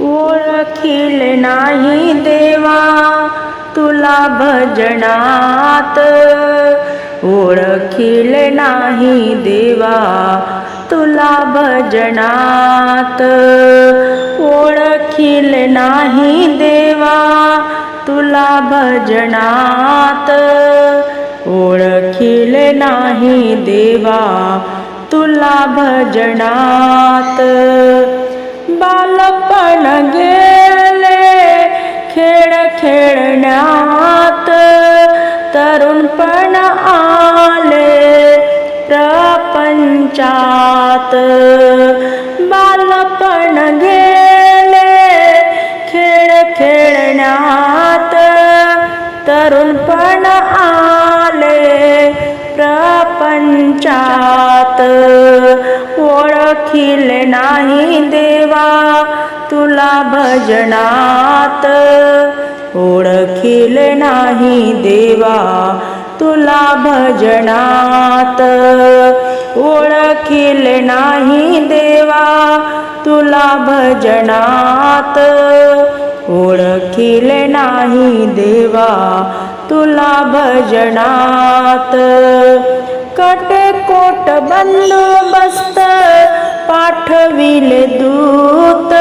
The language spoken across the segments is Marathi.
ओळखील नाही देवा तुला भजनात. ओळखील नाही देवा तुला भजनात. ओळखील नाही देवा तुला भजनात. ओळखील नाही देवा तुला भजनात. बालपण गेले खेळ खेळण्यात तरुणपण आले प्रपंचात. बालपण गेले खेळ खेळण्यात तरुणपण आले प्रपंचात. नाही देवा तुला भजनात ओळखील नाही देवा तुला भजनात ओळखील नाही देवा तुला भजनात ओळखील नाही देवा तुला भजनात कटकोट बंदोबस्त पाठविले दूत.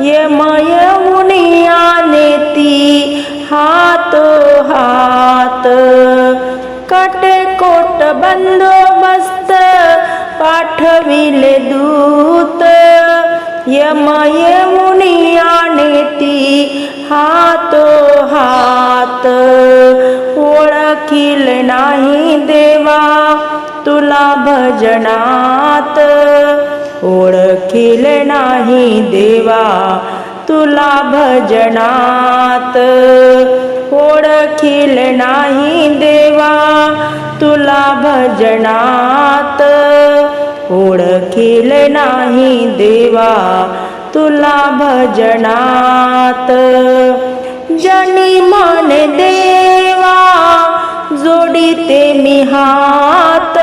यमय मुनियाने ती हात हात. कटकोट बंदोबस्त पाठविले दूत. यमय मुनियाने ती हात हात. ओळखील नाही देवा तुला भजनात. ओळखील नाही देवा तुला भजनात. ओळखील नाही देवा तुला भजनात. ओळखील नाही देवा तुला भजनात. जनी मन देवा जोडीते मी हात.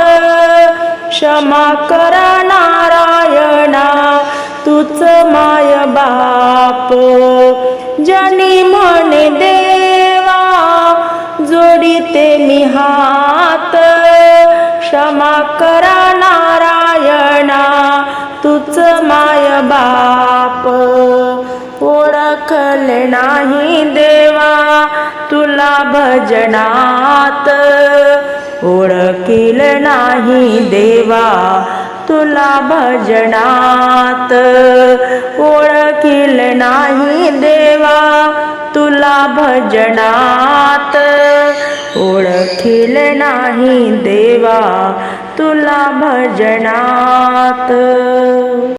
क्षमा करा तूच माय बाप. जनी मन देवा जोडीते मी हात. क्षमा करा नारायणा तूच माय बाप. ओळखले नाही देवा तुला भजनात. ओळखील नाही देवा तुला भजनात ओळखील नाही देवा तुला भजनात ओळखील नाही देवा तुला भजनात